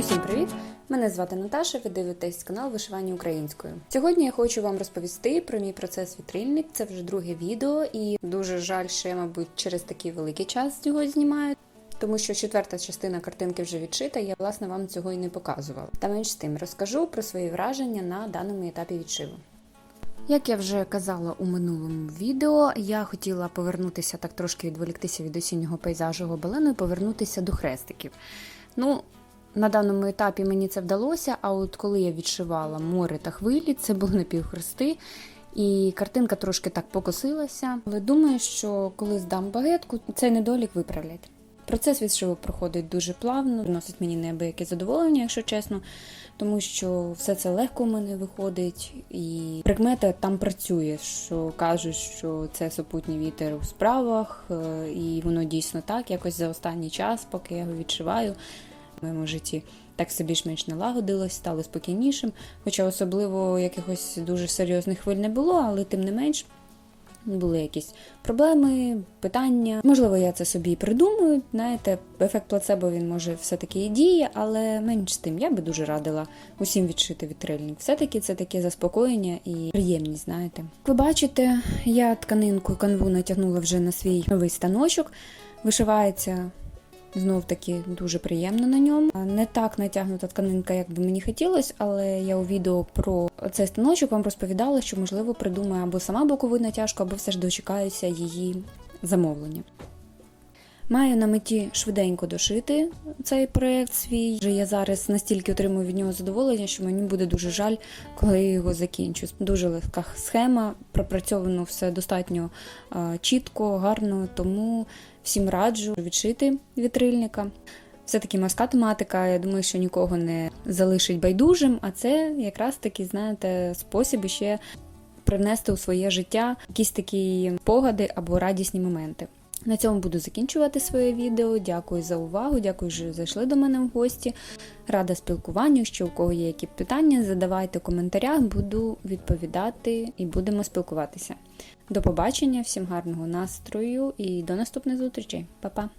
Усім привіт! Мене звати Наташа. Ви дивитесь канал Вишивання українською. Сьогодні я хочу вам розповісти про мій процес вітрильник. Це вже друге відео, і дуже жаль, що я, мабуть, через такий великий час його знімаю. Тому що четверта частина картинки вже відшита, я власне вам цього і не показувала. Та менш з тим розкажу про свої враження на даному етапі відшиву. Як я вже казала у минулому відео, я хотіла повернутися так трошки відволіктися від осіннього пейзажу гобелену і повернутися до хрестиків. Ну, на даному етапі мені це вдалося, а от коли я відшивала море та хвилі, це були напівхрести, і картинка трошки так покосилася. Але думаю, що коли здам багетку, цей недолік виправлять. Процес відшиву проходить дуже плавно, приносить мені неабияке задоволення, якщо чесно, тому що все це легко у мене виходить, і прикмета там працює, що кажуть, що це супутній вітер у справах, е, і воно дійсно так. Якось за останній час, поки я його відшиваю, в моєму житті так все більш-менш налагодилось, стало спокійнішим. Хоча особливо якихось дуже серйозних хвиль не було, але тим не менш. Були якісь проблеми, питання. Можливо, я це собі і придумаю. Знаєте, ефект плацебо він може все-таки і діє, але менш тим я би дуже радила усім відшити вітрильник. Все-таки це таке заспокоєння і приємність, знаєте. Ви бачите, я тканинку канву натягнула вже на свій новий станочок. Вишивається Знов таки дуже приємно на ньому. Не так натягнута тканинка, як би мені хотілося, але я у відео про цей станочок вам розповідала, що можливо придумаю або сама бокову натяжку, або все ж дочекаюся її замовлення. Маю на меті швиденько дошити цей проєкт свій. Вже я зараз настільки отримую від нього задоволення, що мені буде дуже жаль, коли я його закінчу. Дуже легка схема, пропрацьовано все достатньо чітко, гарно, тому всім раджу відшити вітрильника. Все-таки морська тематика, я думаю, що нікого не залишить байдужим, а це якраз таки, знаєте, спосіб ще привнести у своє життя якісь такі погади або радісні моменти. На цьому буду закінчувати своє відео. Дякую за увагу, дякую, що зайшли до мене в гості. Рада спілкуванню. Що у кого є які питання, задавайте в коментарях, буду відповідати і будемо спілкуватися. До побачення, всім гарного настрою і до наступних зустрічей. Па-па!